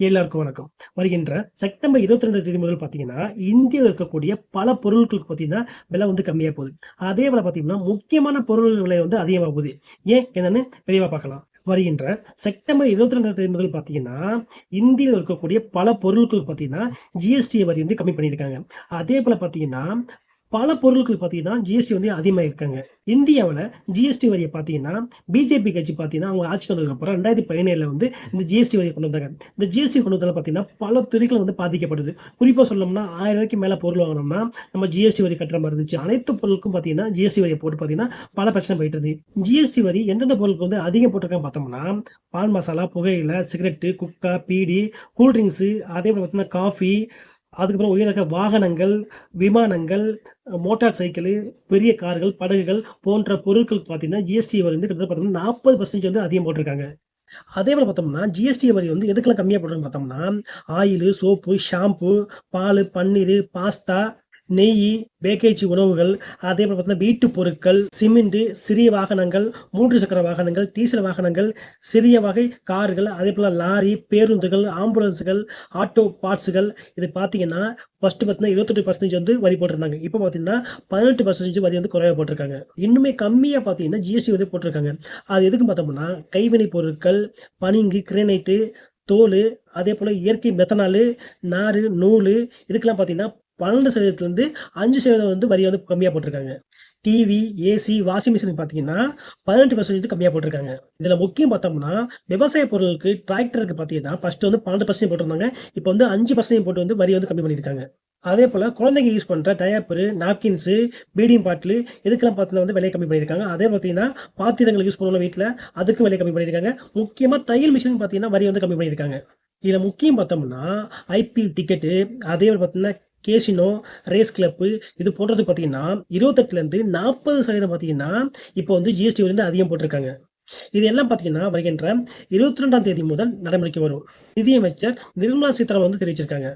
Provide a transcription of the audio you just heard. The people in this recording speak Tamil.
எல்லாருக்கும் வணக்கம். வருகின்ற செப்டம்பர் இருபத்தி ரெண்டு தேதி முதல் பார்த்தீங்கன்னா இந்தியாவில் இருக்கக்கூடிய பல பொருட்களுக்கு பார்த்தீங்கன்னா விலை வந்து கம்மியாக போகுது. அதே போல் பார்த்தீங்கன்னா முக்கியமான பொருள் விலை வந்து அதிகமாக போகுது. ஏன்? என்னன்னு விரைவாக பார்க்கலாம். வருகின்ற செப்டம்பர் இருபத்தி ரெண்டாம் தேதி முதல் பார்த்தீங்கன்னா இந்தியாவில் இருக்கக்கூடிய பல பொருட்களுக்கு பார்த்தீங்கன்னா ஜிஎஸ்டி வரி வந்து கம்மி பண்ணியிருக்காங்க. அதே போல் பார்த்தீங்கன்னா பல பொருட்கள் பார்த்தீங்கன்னா ஜிஎஸ்டி வந்து அதிகமாக இருக்காங்க இந்தியாவில் ஜிஎஸ்டி வரியை பார்த்தீங்கன்னா பிஜேபி கட்சி பார்த்தீங்கன்னா அவங்க ஆட்சி வந்ததுக்கப்புறம் ரெண்டாயிரத்தி பதினேழில் வந்து இந்த ஜிஎஸ்டி வரியை கொண்டு வந்தாங்க. இந்த ஜிஎஸ்டி கொண்டு வந்ததில் பார்த்தீங்கன்னா பல துறைகள் வந்து பாதிக்கப்படுது. குறிப்பாக சொல்லணும்னா ஆயிரம் ரூபாய்க்கு மேலே பொருள் வாங்கினோம்னா நம்ம ஜிஎஸ்டி வரி கட்டுற மாதிரி இருந்துச்சு. அனைத்து பொருளுக்கும் பார்த்தீங்கன்னா ஜிஎஸ்டி வரியை போட்டு பார்த்தீங்கன்னா பல பிரச்சனை போயிட்டு இருந்தது ஜிஎஸ்டி வரி எந்தெந்த பொருளுக்கு வந்து அதிகம் போட்டிருக்காங்க பார்த்தோம்னா பால் மசாலா புகையில சிகரெட்டு குக்கா பீடி கூல்ட்ரிங்க்ஸு அதே போல் பார்த்தீங்கன்னா காஃபி அதுக்கப்புறம் உயரக வாகனங்கள் விமானங்கள் மோட்டார் சைக்கிள் பெரிய கார்கள் படகுகள் போன்ற பொருட்கள் பார்த்தீங்கன்னா ஜிஎஸ்டி வரி வந்து கிட்டத்தட்ட பார்த்தோம்னா நாற்பது பர்சன்டேஜ் வந்து அதிகம் போட்டிருக்காங்க. அதே போல் பார்த்தோம்னா ஜிஎஸ்டி வரி வந்து எதுக்கெல்லாம் கம்மியாக போடுறோம்னு பார்த்தோம்னா ஆயில் சோப்பு ஷாம்பு பால் பன்னீர் பாஸ்தா நெய் பேக்கேஜ் உணவுகள் அதே போல் பார்த்தீங்கன்னா வீட்டு பொருட்கள் சிமெண்ட் சிறிய வாகனங்கள் மூன்று சக்கர வாகனங்கள் டீசல் வாகனங்கள் சிறிய வகை கார்கள் அதே போல் லாரி பேருந்துகள் ஆம்புலன்ஸுகள் ஆட்டோ பார்ட்ஸுகள். இது பார்த்தீங்கன்னா ஃபஸ்ட்டு பார்த்தீங்கன்னா இருபத்தெட்டு பர்சன்டேஜ் வந்து வரி போட்டிருந்தாங்க. இப்போ பார்த்தீங்கன்னா பதினெட்டு பர்சன்டேஜ் வரி வந்து குறைவாக போட்டிருக்காங்க. இன்னுமே கம்மியாக பார்த்தீங்கன்னா ஜிஎஸ்டி வந்து போட்டிருக்காங்க. அது எதுக்கு பார்த்தோம்னா கைவினை பொருட்கள் பனிங்கு கிரேனைட்டு தோல் அதே போல் இயற்கை மெத்தனாலு நார் நூல் இதுக்கெல்லாம் பார்த்தீங்கன்னா பன்னெண்டு சதவீதத்துலேருந்து அஞ்சு சதவீதம் வந்து வரி வந்து கம்மியாக போட்டிருக்காங்க. டிவி ஏசி வாஷிங் மிஷின் பார்த்தீங்கன்னா பதினெட்டு பர்சன்டேஜ் கம்மியாக போட்டிருக்காங்க. இதில் முக்கியம் பார்த்தோம்னா விவசாய பொருளுக்கு டிராக்டருக்கு பார்த்தீங்கன்னா ஃபஸ்ட்டு வந்து பன்னெண்டு பர்சன்ட் போட்டிருந்தாங்க. இப்போ வந்து அஞ்சு பர்சன்ட் போட்டு வந்து வரி வந்து கம்மி பண்ணியிருக்காங்க. அதே போல் குழந்தைங்க யூஸ் பண்ணுற டயப்பரு நாப்கின்ஸு பீடிங் பாட்டில் இதுக்கெல்லாம் பார்த்தீங்கன்னா வந்து விலை கம்மி பண்ணியிருக்காங்க. அதே பார்த்தீங்கன்னா பாத்திரங்கள் யூஸ் பண்ணணும் வீட்டில் அதுக்கும் விலை கம்மி பண்ணியிருக்காங்க. முக்கியமாக தையல் மிஷின் பார்த்தீங்கன்னா வரி வந்து கம்மி பண்ணியிருக்காங்க. இதில் முக்கியம் பார்த்தோம்னா ஐபிஎல் டிக்கெட்டு அதே போல் பார்த்தீங்கன்னா கேசினோ ரேஸ் கிளப்பு இது போன்றது பார்த்தீங்கன்னா இருபத்தெட்டுலேருந்து நாற்பது சதவீதம் பார்த்தீங்கன்னா இப்போ வந்து ஜிஎஸ்டி வந்து அதிகம் போட்டிருக்காங்க. இது எல்லாம் பார்த்தீங்கன்னா வருகின்ற இருபத்தி ரெண்டாம் தேதி முதல் நடைமுறைக்கு வரும். நிதியமைச்சர் நிர்மலா சீதாராமன் வந்து தெரிவிச்சிருக்காங்க.